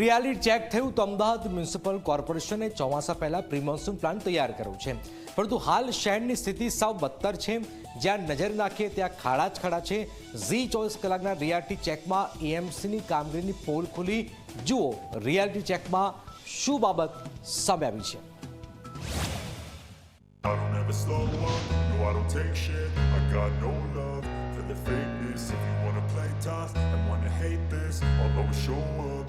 Reality check થયું તો Ahmedabad municipal કોર્પોરેશને ચોમાસા પહેલાં પ્રિમોન્સૂન પ્લાન તૈયાર કર્યો છે. પરંતુ હાલ શહેરની સ્થિતિ સાવ બદતર છે. જ્યાં નજર નાખીએ ત્યાં ખાડા જ ખાડા છે. ઝી ચોવીસ કલાકના રિયાલિટી ચેકમાં એએમસીની કામગીરીની પોલ ખુલી. જુઓ રિયાલિટી ચેકમાં શું બાબત સામે આવી છે. If you wanna play tough and wanna hate this, I'll always show up.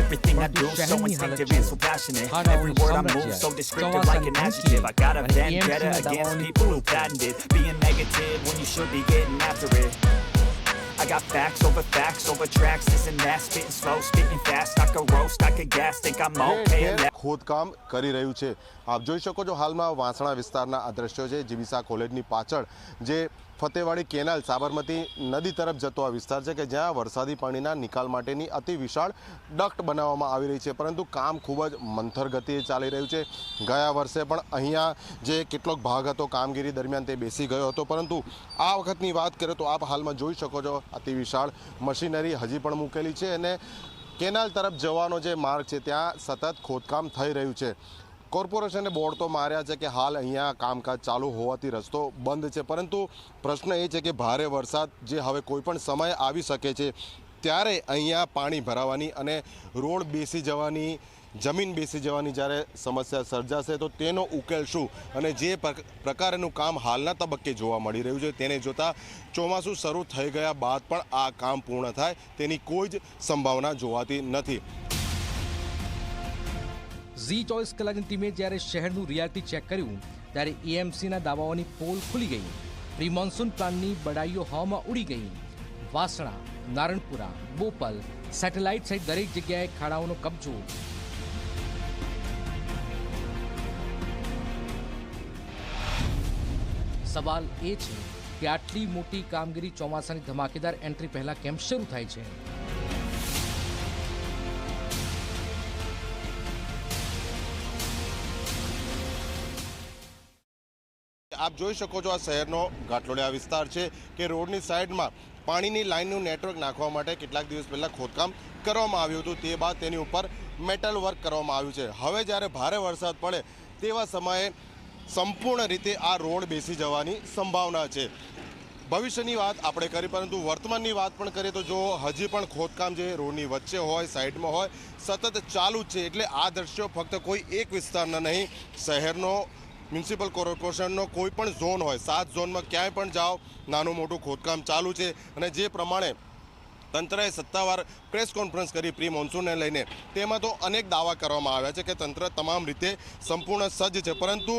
Everything I do so instinctive and so passionate. Every word I move so descriptive like an adjective. I got a vendetta against people who patented being negative when you should be getting after it. I got facts over facts over tracks. This and that, spitting slow, spitting fast. I could roast, I could gas, think I'm okay. ખોદકામ કરી રહ્યું છે આપ જોઈ શકો છો હાલમાં વાંસણા વિસ્તારના આ દ્રશ્યો છે જીવીસા કોલેજની પાછળ જે ફતેવાડી કેનાલ સાબરમતી નદી તરફ જતો આ વિસ્તાર છે કે જ્યાં વરસાદી પાણીના નિકાલ માટેની અતિ વિશાળ ડક્ટ બનાવવામાં આવી રહી છે. પરંતુ કામ ખૂબ જ મંથર ગતિએ ચાલી રહ્યું છે. ગયા વર્ષે પણ અહીંયા જે કેટલોક ભાગ હતો કામગીરી દરમિયાન તે બેસી ગયો હતો. પરંતુ આ વખતની વાત કરીએ તો આપ હાલમાં જોઈ શકો છો અતિ વિશાળ મશીનરી હજી પણ મૂકેલી છે અને કેનાલ તરફ જવાનો જે માર્ગ છે, ત્યાં સતત ખોદકામ થઈ રહ્યું છે. કોર્પોરેશને બોર્ડ તો માર્યા છે કે હાલ અહીંયા કામકાજ ચાલુ હોવાથી રસ્તો બંધ છે. પરંતુ પ્રશ્ન એ છે કે ભારે વરસાદ જે હવે કોઈપણ સમય આવી શકે છે, ત્યારે અહીંયા પાણી ભરાવાની અને રોડ બેસી જવાની, જમીન બેસી જવાની જ્યારે સમસ્યા સર્જાશે તો તેનો ઉકેલ શું? અને જે પ્રક- પ્રકારનું કામ હાલના તબક્કે જોવા મળી રહ્યું છે તેને જોતાં ચોમાસું શરૂ થઈ ગયા બાદ પણ આ કામ પૂર્ણ થાય તેની કોઈ જ સંભાવના જોવાતી નથી. ઝી ચોવીસ કલાકની ટીમે જ્યારે શહેરનું રિયાલિટી ચેક કર્યું, ત્યારે એએમસીના દાવાઓની પોલ ખુલી ગઈ. પ્રી મોન્સૂન પ્લાનની બડાઈઓ હવામાં ઉડી ગઈ. વાસણા, નારણપુરા, બોપલ, સેટેલાઇટ સહિત દરેક જગ્યાએ ખાડાઓનો કબજો. સવાલ એ છે કે આટલી મોટી કામગીરી ચોમાસાની ધમાકેદાર એન્ટ્રી પહેલા કેમ શરૂ થાય છે? આપ જોઈ શકો છો આ શહેરનો ઘાટલોડિયા વિસ્તાર છે કે રોડની સાઈડમાં પાણીની લાઇનનું નેટવર્ક નાખવા માટે કેટલાક દિવસ પહેલાં ખોદકામ કરવામાં આવ્યું હતું. તે બાદ તેની ઉપર મેટલ વર્ક કરવામાં આવ્યું છે. હવે જ્યારે ભારે વરસાદ પડે તેવા સમયે સંપૂર્ણ રીતે આ રોડ બેસી જવાની સંભાવના છે. ભવિષ્યની વાત આપણે કરી, પરંતુ વર્તમાનની વાત પણ કરીએ તો જો હજી પણ ખોદકામ જે રોડની વચ્ચે હોય, સાઈડમાં હોય, સતત ચાલુ છે. એટલે આ દ્રશ્યો ફક્ત કોઈ એક વિસ્તારના નહીં, શહેરનો મ્યુનિસિપલ કોર્પોરેશનનો કોઈ પણ ઝોન હોય, સાત ઝોનમાં ક્યાંય પણ જાઓ, નાનું મોટું ખોદકામ ચાલુ છે. અને જે પ્રમાણે તંત્રએ સત્તાવાર પ્રેસ કોન્ફરન્સ કરી પ્રી મોન્સૂનને લઈને, તેમાં તો અનેક દાવા કરવામાં આવ્યા છે કે તંત્ર તમામ રીતે સંપૂર્ણ સજ્જ છે. પરંતુ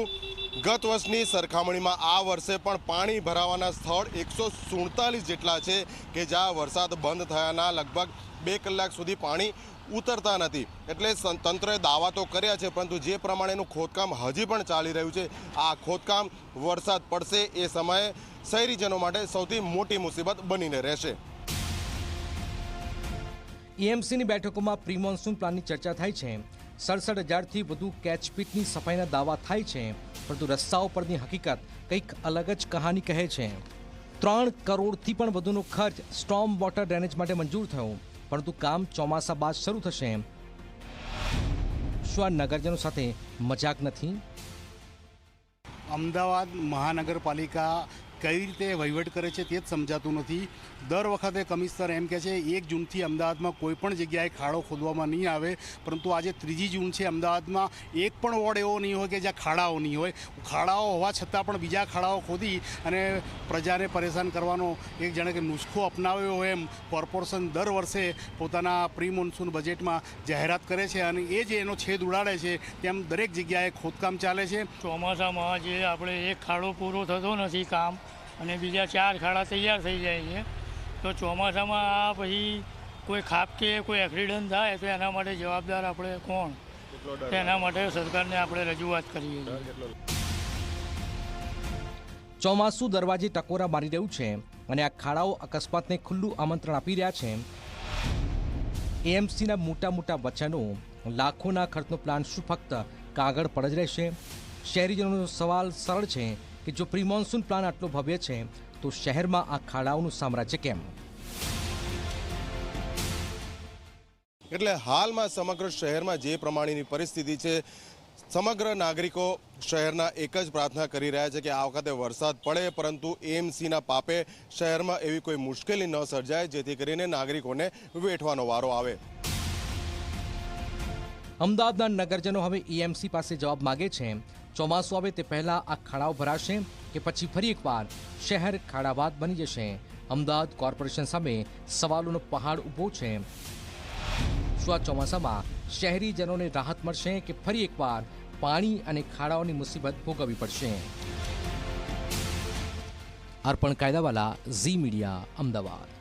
ગત વર્ષની સરખામણીમાં આ વર્ષે પણ પાણી ભરાવાના સ્થળ એકસો સુડતાલીસ જેટલા છે કે જ્યાં વરસાદ બંધ થયાના લગભગ બે કલાક સુધી પાણી ઉતરતા નથી. એટલે તંત્રએ દાવા તો કર્યા છે, પરંતુ જે પ્રમાણેનું ખોદકામ હજી પણ ચાલી રહ્યું છે, આ ખોદકામ વરસાદ પડશે એ સમયે શહેરીજનો માટે સૌથી મોટી મુસીબત બનીને રહેશે. એએમસીની બેઠકોમાં પ્રી મોન્સૂન પ્લાનની ચર્ચા થાય છે. સડસઠ હજારથી વધુ કેચપીટની સફાઈના દાવા થાય છે, પરંતુ રસ્તાઓ પરની હકીકત કંઈક અલગ જ કહાની કહે છે. ત્રણ કરોડથી પણ વધુનો ખર્ચ સ્ટોમ વોટર ડ્રેનેજ માટે મંજૂર થયો, પરંતુ કામ ચોમાસા બાદ શરૂ થશે. શું આ નગરજનો સાથે મજાક નથી? અમદાવાદ મહાનગરપાલિકા કઈ રીતે વહીવટ કરે છે તે જ સમજાતું નથી. દર વખતે કમિશનર એમ કહે છે, એક જૂનથી અમદાવાદમાં કોઈ પણ જગ્યાએ ખાડો ખોદવામાં નહીં આવે, પરંતુ આજે ત્રીજી જૂન છે અમદાવાદમાં એક પણ વોર્ડ એવો નહીં હોય કે જ્યાં ખાડાઓ નહીં હોય. ખાડાઓ હોવા છતાં પણ બીજા ખાડાઓ ખોદી અને પ્રજાને પરેશાન કરવાનો એક જાણે કે નુસ્ખો અપનાવ્યો હોય એમ કોર્પોરેશન દર વર્ષે પોતાના પ્રી મોન્સૂન બજેટમાં જાહેરાત કરે છે અને એ જે એનો છેદ ઉડાડે છે તેમ દરેક જગ્યાએ ખોદકામ ચાલે છે. ચોમાસામાં જે આપણે એક ખાડો પૂરો થતો નથી કામ. અને બીજા ચાર ખાડા તૈયાર થઈ જાય છે. તો ચોમાસામાં આ પછી કોઈ ખાપ કે કોઈ એક્સિડન્ટ થાય તો એના માટે જવાબદાર આપણે કોણ? એના માટે સરકારને આપણે રજૂઆત કરીએ છીએ. ચોમાસું દરવાજે ટકોરા મારી રહ્યું છે અને આ ખાડાઓ અકસ્માતને ખુલ્લું આમંત્રણ આપી રહ્યા છે. એએમસીના મોટા મોટા વચનો લાખોના ખર્ચનો પ્લાન શું ફક્ત કાગળ પર જ રહેશે? શહેરીજનોનો સવાલ સરળ છે. કે જો પ્રી મોન્સૂન પ્લાન આટલો ભવ્ય છે તો શહેરમાં આ ખાડાઓનું સામ્રાજ્ય કેમ? એટલે હાલમાં સમગ્ર શહેરમાં જે પ્રમાણેની પરિસ્થિતિ છે સમગ્ર નાગરિકો શહેરના એક જ પ્રાર્થના કરી રહ્યા છે કે આ વખતે વરસાદ પડે પરંતુ એએમસીના પાપે શહેરમાં એવી કોઈ મુશ્કેલી ન સર્જાય જેથી કરીને નાગરિકોને વેઠવાનો વારો આવે. અમદાવાદના નગરજનો હવે ઈએમસી પાસે જવાબ માગે છે. ચોમાસું આવે તે પહેલા આ ખાડાઓ ભરાશે કે પછી ફરી એકવાર શહેર ખાડાબાદ બની જશે. અમદાવાદ કોર્પોરેશન સામે સવાલોનો પહાડ ઊભો છે. શું આ ચોમાસામાં શહેરીજનોને રાહત મળશે કે ફરી એકવાર પાણી અને ખાડાઓની મુસીબત ભોગવવી પડશે? અર્પણ કાયદાવાલા ઝી મીડિયા, અમદાવાદ.